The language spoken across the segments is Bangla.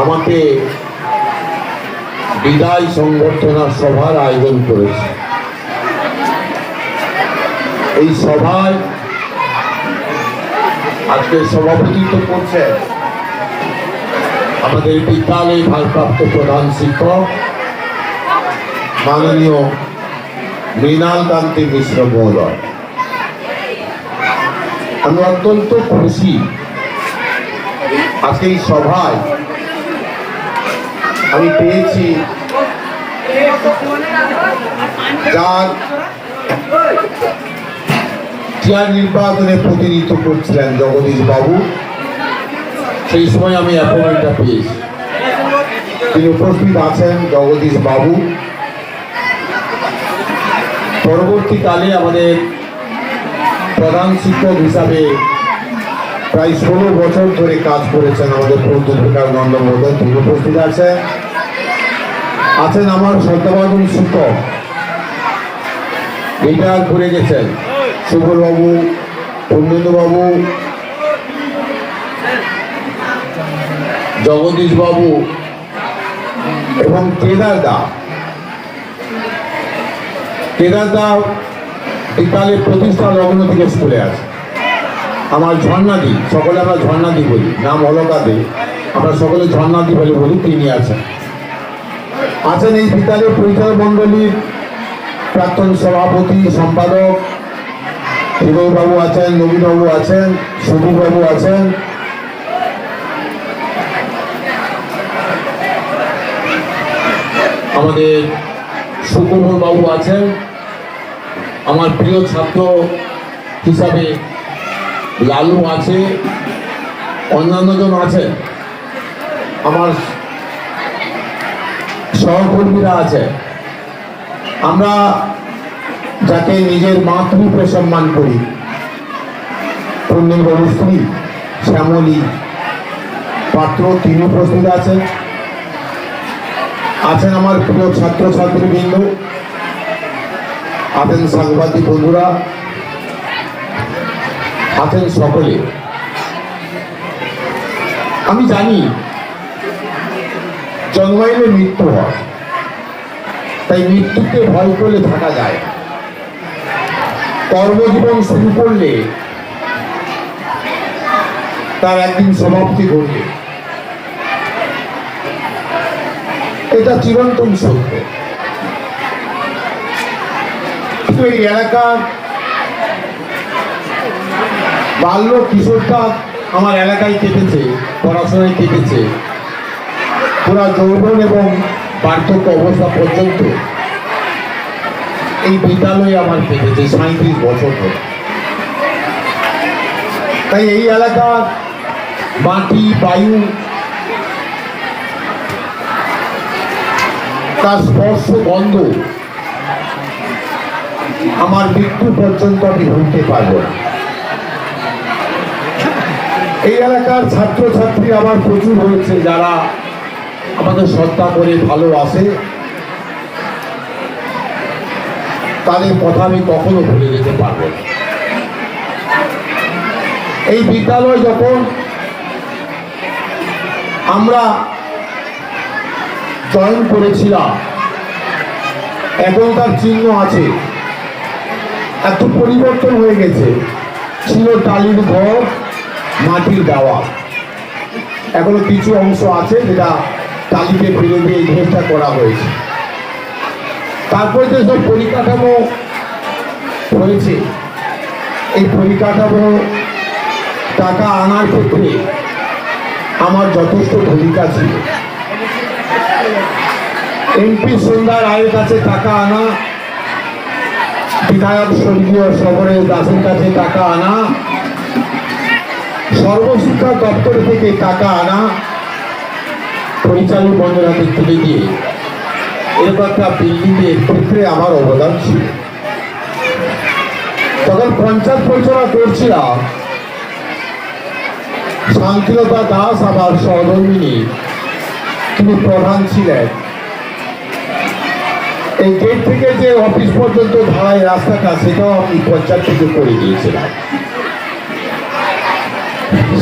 আমাকে বিদায় সংবর্ধনা সভার আয়োজন করেছে। এই সভায় আজকে সভাপতিত্ব করছে আমাদের বিদ্যালয়ে ভারপ্রাপ্ত প্রধান শিক্ষক, মাননীয় মৃণাল কান্তি মিশ্র মহোদয়। আমি অত্যন্ত খুশি আজকে এই সভায় আমি পেয়েছি। যার চেয়ার নির্বাচনে প্রতিনিধিত্ব করছিলেন জগদীশ বাবু। সেই সময় আমি অ্যাপয়েন্টটা পেয়েছি। তিনি উপস্থিত আছেন জগদীশ বাবু। পরবর্তীকালে আমাদের প্রধান শিক্ষক হিসাবে প্রায় ষোলো বছর ধরে কাজ করেছেন আমাদের প্রদ্যুৎ বিকাশনন্দ মহোদয়, তিনি উপস্থিত আছেন আছেন আমার শ্রদ্ধাবাদন শিক্ষক। রিটায়ার করে গেছেন। সুবলবাবু অন্যবাবু জগদীশ বাবু এবং কেদার দা কেদার দা বিকালে প্রতিষ্ঠা লগ্ন থেকে স্কুলে আছে। আমার ঝর্ণাদি, সকলে আমরা ঝর্ণাদি বলি। নাম অলকাদি আমরা সকলে ঝর্ণাদি বলে বলি, তিনি আছেন। আছেন এই বিদ্যালয়ের পরিচালক মণ্ডলীর প্রাক্তন সভাপতি, সম্পাদক। বাবু আছেন নবীনবাবু আছেন সুবীরবাবু আছেন। আমাদের বাবু আছেন। আমার প্রিয় ছাত্র হিসাবে লালু আছে অন্যান্যজন আছে। আমার সহকর্মীরা আছে। আমরা যাকে নিজের মাতৃরূপে সম্মান করি পূর্ণিমবাবু স্ত্রী শ্যামলী পাত্র তিনি উপস্থিত আছেন। আছেন আমার প্রিয় ছাত্র ছাত্রীবৃন্দ আছেন সাংবাদিক বন্ধুরা। আছেন সকলে। আমি জানি জন্মাইলে মৃত্যু হয়, তাই মৃত্যুকে ভয় করলে থাকা যায়। কর্মজীবন শুরু করলে তার একদিন সমাপ্তি ঘটবে। এটা চিরন্তন সত্য। এই এলাকার বাল্য কিশোরটা আমার এলাকায় কেটেছে, পড়াশোনায় কেটেছে। পুরা যৌবন এবং বার্ধক্য অবস্থা পর্যন্ত এই বিদ্যালয়ে আমার কেটেছে সাঁত্রিশ বছর ধরে। তাই এই এলাকার মাটি, বায়ু, তার স্পর্শ বন্ধ আমার মৃত্যু পর্যন্ত আমি ভুলতে পারব না। এই এলাকার ছাত্রছাত্রী আমার প্রচুর হয়েছে, যারা আমাদের শ্রদ্ধা করে ভালোবাসে তাদের কথা আমি কখনো ভুলে যেতে পারব এই বিদ্যালয় যখন আমরা জয়েন করেছিলাম, এখন তার চিহ্ন আছে। এত পরিবর্তন হয়ে গেছে। ছিল টালির ঘর মাটির দেওয়া। এখনও কিছু অংশ আছে যেটা টালিতে ফিরে দিয়ে এই ঘরটা করা হয়েছে। তারপরে যে সব পরিকাঠামো হয়েছে, এই পরিকাঠামো টাকা আনার ক্ষেত্রে আমার যথেষ্ট ভূমিকা ছিল। এমপি সন্ধ্যা রায়ের কাছে টাকা আনা, বিধায়ক স্বর্গীয় শহরে দাসের কাছে টাকা আনা সর্বশিক্ষা দপ্তর থেকে টাকা আনা পরিচালক মন্ডল হাতে তুলে দিয়ে এরকম একটা বিল্ডিংয়ের ক্ষেত্রে আমার অবদান ছিল। তখন পঞ্চায়েত পরিচালনা করছিলাম। শান্তিলতা দাস আমার সহধর্মিনী, তিনি প্রধান ছিলেন। এই গেট থেকে যে অফিস পর্যন্ত ভাড়ায় রাস্তাটা, সেটাও আমি পঞ্চায়েত থেকে করে দিয়েছিলাম।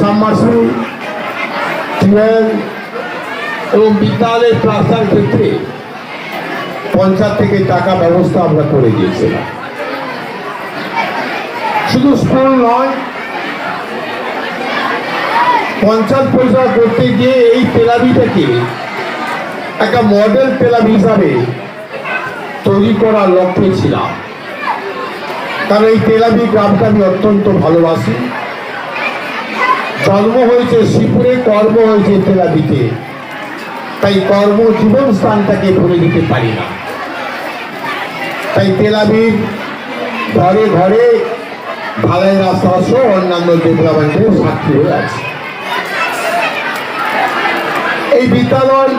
সাবমার্সিবল টিউবওয়েল এবং বিদ্যালয়ের প্লাস্টার ক্ষেত্রে পঞ্চায়েত থেকে টাকা ব্যবস্থা আমরা করে দিয়েছিলাম। শুধু স্কুল নয় পঞ্চায়েত পরিষেবা করতে গিয়ে এই তেলাবিটাকে একটা মডেল তেলাবি হিসাবে তৈরি করার লক্ষ্যে ছিলাম। কারণ এই তেলাবি গ্রামটা আমি অত্যন্ত ভালোবাসি। জন্ম হয়েছে শিবপুরে কর্ম হয়েছে তেলাবিতে তাই কর্ম জীবন স্থানটাকে ভুলে দিতে পারি না। তাই তেলাবির ঘরে ঘরে ঢালাই রাস্তা সহ অন্যান্য ডেভেলপমেন্টের সাক্ষী হয়ে আছে। এই বিদ্যালয়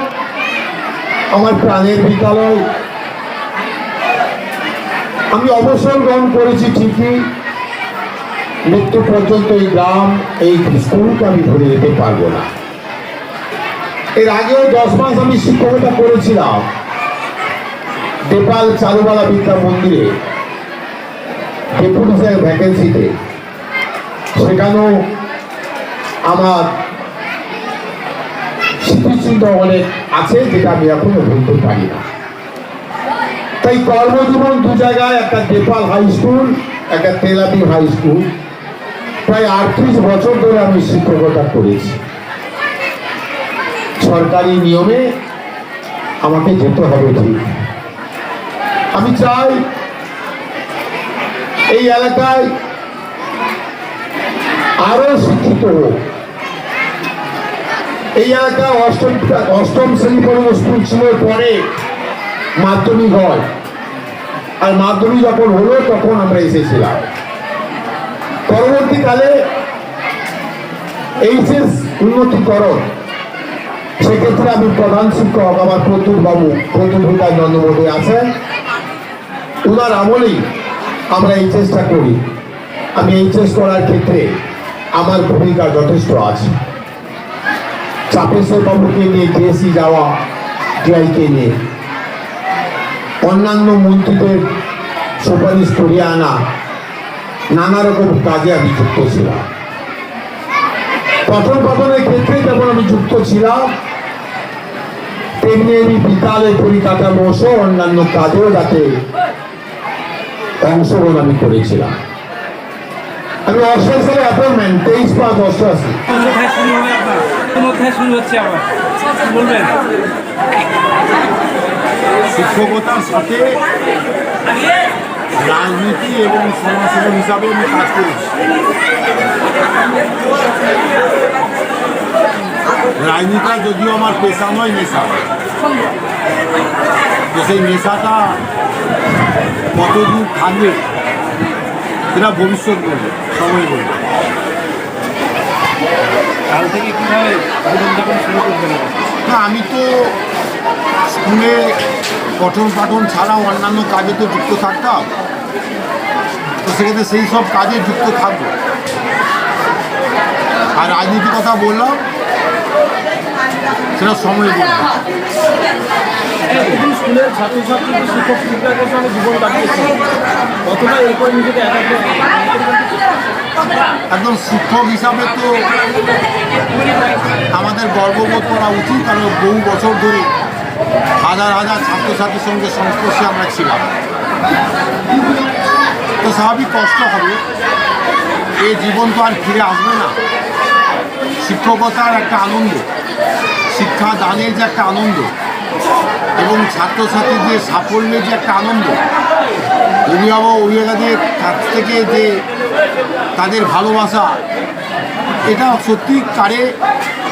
আমার প্রাণের বিদ্যালয়। আমি অবসর গ্রহণ করেছি ঠিকই। মৃত্যু পর্যন্ত এই গ্রাম, এই স্কুলকে আমি ধরে যেতে পারব না। এর আগেও দশ মাস আমি শিক্ষকতা করেছিলাম নেপাল চারুবালা বিদ্যা মন্দিরে, ডেপুটি স্যার ভ্যাকেন্সিতে। সেখানেও আমার স্মৃতিচিহ্ন অনেক আছে যেটা আমি এখনও ভুলতে পারি না। তাই কর্মজীবন দু জায়গায়, একটা নেপাল হাই স্কুল, একটা তেলাপি হাই স্কুল। প্রায় আটত্রিশ বছর ধরে আমি শিক্ষকতা করেছি। সরকারি নিয়মে আমাকে যেতে হবে ঠিক। আমি চাই এই এলাকায় আরও শিক্ষিত হোক। এই এলাকায় অষ্টম অষ্টম শ্রেণি পর্যন্ত স্কুল ছিল, পরে মাধ্যমিক হয়। আর মাধ্যমিক যখন হলো, তখন আমরা এসেছিলাম। পরবর্তীকালে এইচএস উন্নতিকরণ সেক্ষেত্রে আমি প্রধান শিক্ষক আমার প্রতুল বাবু প্রতুল বিকাশ নন্দমোদী আছেন ওনার আমলেই আমরা এইচএসটা করি। আমি এইচএস করার ক্ষেত্রে আমার ভূমিকা যথেষ্ট আছে। চাপেশ্বর বাবুকে নিয়ে ডিএসসি যাওয়া টিআইকে নিয়ে। অন্যান্য মন্ত্রীদের সুপারিশ করিয়ে আনা নানা রকম কাজে আমি যুক্ত ছিলাম। পঠন পাঠনের ক্ষেত্রে যেমন আমি যুক্ত ছিলাম তেমনি আমি বিদ্যালয় পরিকাঠামো সহ অন্যান্য কাজেও যাতে অংশগ্রহণ আমি করেছিলাম। আমি অষ্টআশি সালে অ্যাপয়েন্টমেন্ট তেইশ পাঁচ অষ্টআশি শিক্ষকতার সাথে রাজনীতি এবং সমাজসেবক হিসাবে আমি কাজ করেছি। রাজনীতিটা যদিও আমার পেশা নয় নেশা। তো সেই নেশাটা কতদূর থাকবে সেটা ভবিষ্যৎ বলবে সময় বলবে। কাল থেকে কীভাবে জীবনযাপন শুরু করবেন? না আমি তো স্কুলে পঠন পাঠন ছাড়াও অন্যান্য কাজে তো যুক্ত থাকতাম। তো সেক্ষেত্রে সেই সব কাজে যুক্ত থাকব। আর রাজনীতির কথা বললাম সেটা সময় বলব প্রতিদিন স্কুলের ছাত্রছাত্রী শিক্ষক শিক্ষকের সঙ্গে জীবন কাটিয়েছে। কতটা এরপর নিজেকে একদম শিক্ষক হিসাবে তো আমাদের গর্ববোধ করা উচিত কারণ বহু বছর ধরে হাজার হাজার ছাত্রছাত্রীর সঙ্গে সংস্পর্শে আমরা ছিলাম। স্বাভাবিক কষ্ট হবে। এই জীবন তো আর ফিরে আসবে না। শিক্ষকতার একটা আনন্দ, শিক্ষা দানের যে একটা আনন্দ এবং ছাত্রছাত্রীদের সাফল্যের যে একটা আনন্দ, অভিভাবক অভিভাবকদের কাছ থেকে যে তাদের ভালোবাসা, এটা সত্যি কারে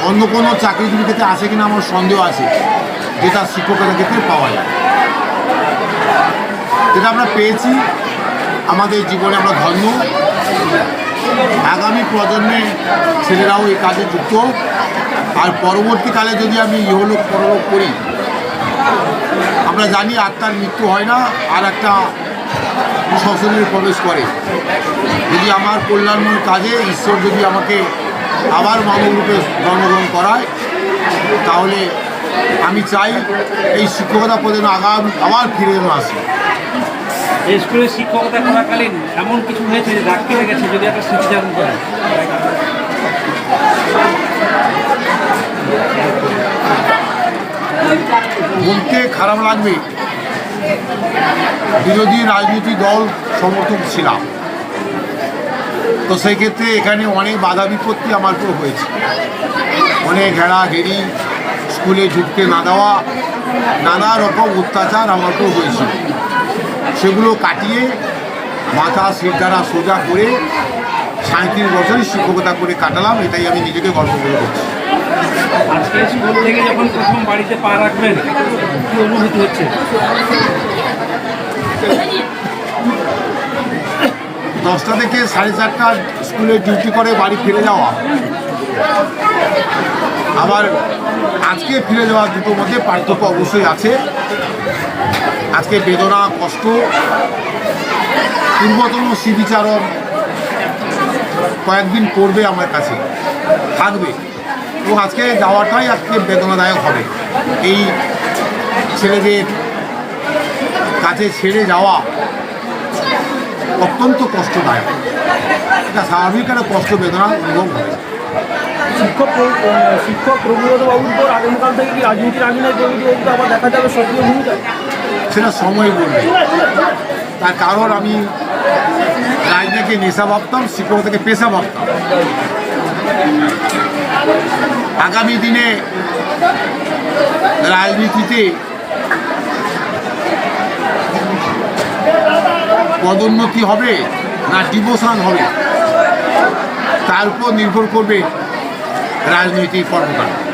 অন্য কোনো চাকরিজীবীর ক্ষেত্রে আসে কিনা আমার সন্দেহ আছে, যেটা শিক্ষকতার ক্ষেত্রে পাওয়া যায়। যেটা আমরা পেয়েছি আমাদের জীবনে আমরা ধন্য। আগামী প্রজন্মে ছেলেরাও এই কাজে যুক্ত আর পরবর্তীকালে যদি আমি ইহলোক পরলোক করি, আমরা জানি আত্মার মৃত্যু হয় না, আর একটা শ্বসনের প্রবেশ করে। যদি আমার কল্যাণময় কাজে ঈশ্বর যদি আমাকে আবার মানবরূপে জন্মগ্রহণ করায়, তাহলে আমি চাই এই শিক্ষকতা পদে আগাম, আবার ফিরে যেন স্কুলে শিক্ষকতা করাকালীন এমন কিছু হয়েছে যে দাগ কেটে গেছে, যদি একটা স্মৃতিচারণ করেন। বলতে খারাপ লাগবে। বিরোধী রাজনীতি দল সমর্থক ছিলাম। তো সেই ক্ষেত্রে এখানে অনেক বাধা বিপত্তি আমার উপর হয়েছে। অনেক ঘেরা ঘেরি স্কুলে ঢুকতে না দেওয়া, নানা রকম অত্যাচার আমার উপর হয়েছিল সেগুলো কাটিয়ে মাথা শিরদারা সোজা করে সাঁত্রিশ বছরই শিক্ষকতা করে কাটালাম এটাই আমি নিজেকে গল্প করে করছি আজকে স্কুল থেকে যখন প্রথম বাড়িতে পা রাখবেন কি অনুভূতি হচ্ছে? দশটা থেকে সাড়ে চারটা স্কুলে ডিউটি করে বাড়ি ফিরে যাওয়া। আবার আজকে ফিরে যাওয়া দুটোর মধ্যে পার্থক্য অবশ্যই আছে। আজকে বেদনা, কষ্ট, পূর্বতন স্মৃতিচারণ কয়েকদিন পড়বে আমার কাছে থাকবে। তো আজকে যাওয়াটাই আজকে বেদনাদায়ক হবে। এই ছেলেদের কাছে ছেড়ে যাওয়া অত্যন্ত কষ্টদায়ক। এটা স্বাভাবিক একটা কষ্ট, বেদনা অনুভব হবে। শিক্ষক শিক্ষক রঘুনাথ বাবুর পর আগামীকাল থেকে কি রাজনীতির আঙিনায় প্রকৃতি আবার দেখা যাবে সক্রিয় ভূমিকা সেটা সময় বলবে। তার কারণ আমি রাজনীতিকে নেশা ভাবতাম শিক্ষকতাকে পেশা ভাবতাম। আগামী দিনে রাজনীতিতে পদোন্নতি হবে না ডিভোশন হবে, তার উপর নির্ভর করবে রাজনৈতিক কর্মকাণ্ড।